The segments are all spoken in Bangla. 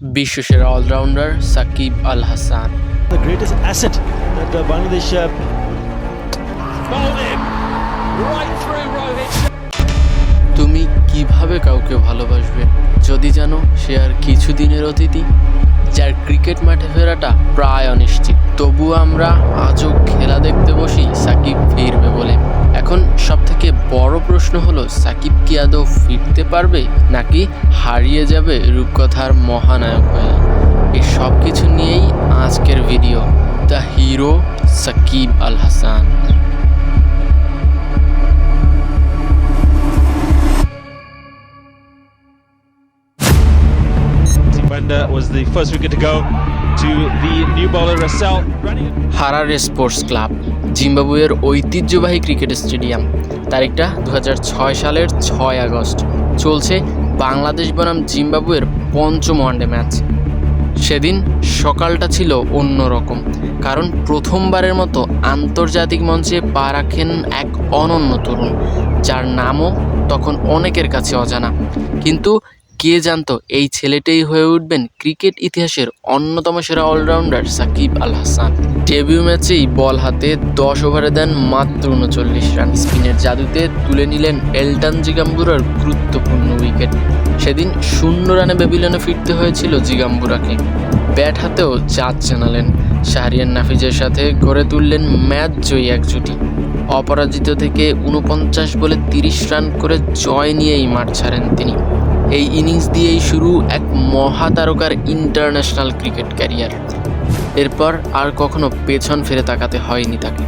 বিশ্বসেরা allrounder Sakib Al Hasan the greatest asset that uh, Bangladesh uh, Bowled in. Right through Rohit. তুমি কীভাবে কাউকে ভালোবাসবে যদি জানো সে আর কিছুদিনের অতিথি যার ক্রিকেট মাঠে ফেরাটা প্রায় অনিশ্চিত তবু আমরা আজও খেলা দেখতে বসি সাকিব ফিরবে বলে এখন সব থেকে বড় প্রশ্ন হলো, সাকিব কি আদৌ ফিরতে পারবে নাকি হারিয়ে যাবে রূপকথার মহানায়ক হয়ে? এই সব কিছু নিয়েই আজকের video. The hero Sakib Al Hasan. Was the first wicket to go to the new bowler, Russell. Harare sports club জিম্বাবুয়ের ঐতিহ্যবাহী ক্রিকেট স্টেডিয়াম তারিখটা দু হাজার ছয় সালের ছয় আগস্ট। চলছে বাংলাদেশ বনাম জিম্বাবুয়ের পঞ্চম ওয়ানডে ম্যাচ। সেদিন সকালটা ছিল অন্যরকম, কারণ প্রথমবারের মতো আন্তর্জাতিক মঞ্চে পা রাখেন এক অনন্য তরুণ, যার নামও তখন অনেকের কাছে অজানা। কিন্তু কে জানতো এই ছেলেটাই হয়ে উঠবেন ক্রিকেট ইতিহাসের অন্যতম সেরা অলরাউন্ডার সাকিব আল হাসান। ডেবিউ ম্যাচেই বল হাতে দশ ওভারে দেন মাত্র উনচল্লিশ রান। স্পিনের জাদুতে তুলে নিলেন এলটান জিগাম্বুরার গুরুত্বপূর্ণ উইকেট। সেদিন শূন্য রানে বেবিলনে ফিরতে হয়েছিল জিগাম্বুরাকে। ব্যাট হাতেও চাঁদ জানালেন। শাহরিয়ান নাফিজের সাথে গড়ে তুললেন ম্যাচ জয়ী এক জুটি। অপরাজিত থেকে উনপঞ্চাশ বলে তিরিশ রান করে জয় নিয়েই মাঠ ছাড়েন তিনি। এই ইনিংস দিয়েই শুরু এক মহাতারকার ইন্টারন্যাশনাল ক্রিকেট ক্যারিয়ার। এরপর আর কখনো পেছন ফিরে তাকাতে হয়নি তাকে।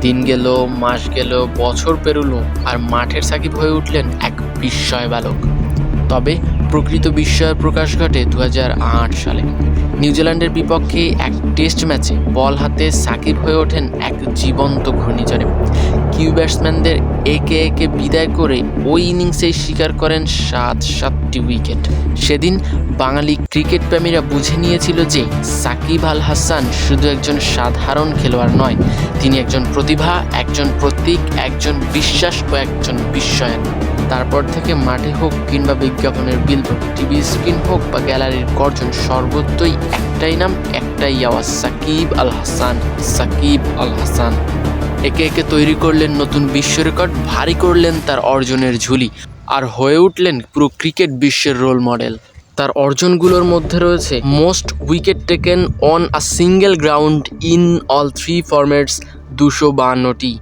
দিন গেল, মাস গেল, বছর পেরোলো, আর মাঠের সাকিব হয়ে উঠলেন এক বিস্ময় বালক। তবে প্রকৃত বিস্ময়ের প্রকাশ ঘটে দু হাজার আট সালে। নিউজিল্যান্ডের বিপক্ষে এক টেস্ট ম্যাচে বল হাতে সাকিব হয়ে ওঠেন এক জীবন্ত ঘূর্ণিঝড়ে। কিউ ব্যাটসম্যানদের একে একে বিদায় করে ওই ইনিংসেই শিকার করেন সাত সাতটি উইকেট। সেদিন বাঙালি ক্রিকেট প্রেমীরা বুঝে নিয়েছিল যে সাকিব আল হাসান শুধু একজন সাধারণ খেলোয়াড় নয়, তিনি একজন প্রতিভা, একজন প্রতীক, একজন বিশ্বাস ও একজন বিস্ময়ের তারপর থেকে মাঠে হোক কিংবা বিজ্ঞাপনের বিলবোর্ড টিভি স্ক্রিন হোক বা গ্যালারির গর্জন, সর্বত্রই একটাই নাম, একটাই আওয়াজ, সাকিব আল হাসান, সাকিব আল হাসান। একে একে তৈরি করলেন নতুন বিশ্ব রেকর্ড, ভারী করলেন তার অর্জনের ঝুলি, আর হয়ে উঠলেন পুরো ক্রিকেট বিশ্বের রোল মডেল। তার অর্জনগুলোর মধ্যে রয়েছে most wicket taken on a single ground in all three formats দুশো বাহান্নটি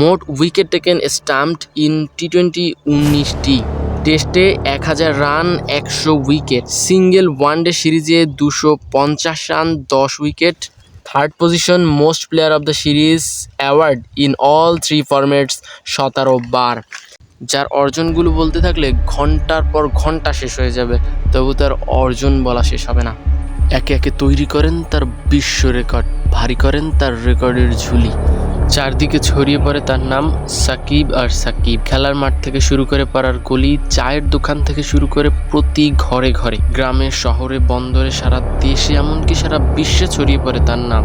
মোট wicket taken stumped in T twenty উনিশটি। টেস্টে এক হাজার রান, একশো উইকেট। সিঙ্গেল ওয়ানডে সিরিজে দুশো পঞ্চাশ রান, দশ wicket. Third position most player of the series award in all three formats সতেরো বার যার অর্জনগুলো বলতে থাকলে ঘণ্টার পর ঘণ্টা শেষ হয়ে যাবে, তবু তার অর্জন বলা শেষ হবে না। একে একে তৈরি করেন তার বিশ্ব রেকর্ড, ভারী করেন তার রেকর্ডের ঝুলি। চারদিকে ছড়িয়ে পড়ে তার নাম সাকিব আর সাকিব। খেলার মাঠ থেকে শুরু করে পাড়ার গলি, চায়ের দোকান থেকে শুরু করে প্রতি ঘরে ঘরে, গ্রামে, শহরে, বন্দরে, সারা দেশে, এমনকি সারা বিশ্বে ছড়িয়ে পড়ে তার নাম।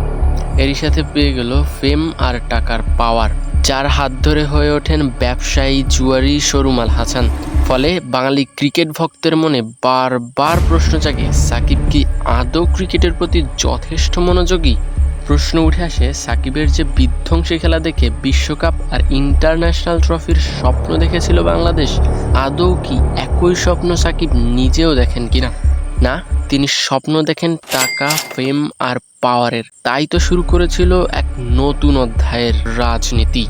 এরই সাথে পেয়ে গেল ফেম আর টাকার পাওয়ার। যার হাত ধরে হয়ে ওঠেন ব্যবসায়ী জুয়ারি শোরুম আল হাসান। ফলে বাঙালি ক্রিকেট ভক্তের মনে বারবার প্রশ্ন জাগে, সাকিব কি আদৌ ক্রিকেটের প্রতি যথেষ্ট মনোযোগী? প্রশ্ন উঠে আসে, সাকিবের যে বিধ্বংসী খেলা দেখে বিশ্বকাপ আর ইন্টারন্যাশনাল ট্রফির স্বপ্ন দেখেছিল বাংলাদেশ, আদৌ কি একই স্বপ্ন সাকিব নিজেও দেখেন কিনা? না, তিনি স্বপ্ন দেখেন টাকা, ফেম আর পাওয়ারের। তাই তো শুরু করেছিল এক নতুন অধ্যায়ের রাজনীতি।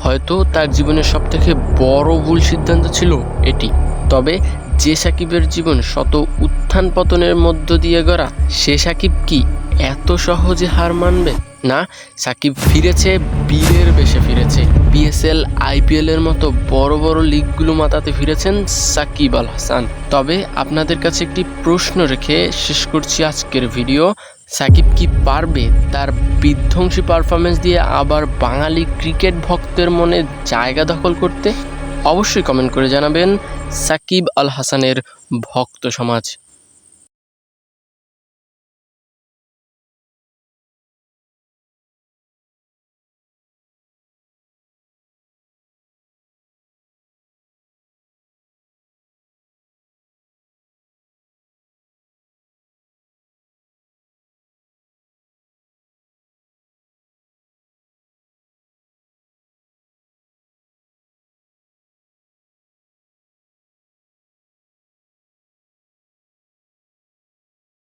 হয়তো তার জীবনের সবথেকে বড় ভুল সিদ্ধান্ত ছিল এটি। তবে যে সাকিবের জীবন শত উত্থান পতনের মধ্য দিয়ে গড়া, সে সাকিব কি এত সহজে হার মানবে? না, সাকিব ফিরেছে, বীরের বেশে ফিরেছে। বিএসএল আইপিএল এর মতো বড় বড় লিগগুলো মাতাতে ফিরেছেন সাকিব আল হাসান। তবে আপনাদের কাছে একটি প্রশ্ন রেখে শেষ করছি আজকের ভিডিও। সাকিব কি পারবে তার বিধ্বংসী পারফরমেন্স দিয়ে আবার বাঙালি ক্রিকেট ভক্তের মনে জায়গা দখল করতে? অবশ্যই কমেন্ট করে জানাবেন সাকিব আল হাসানের ভক্ত সমাজ।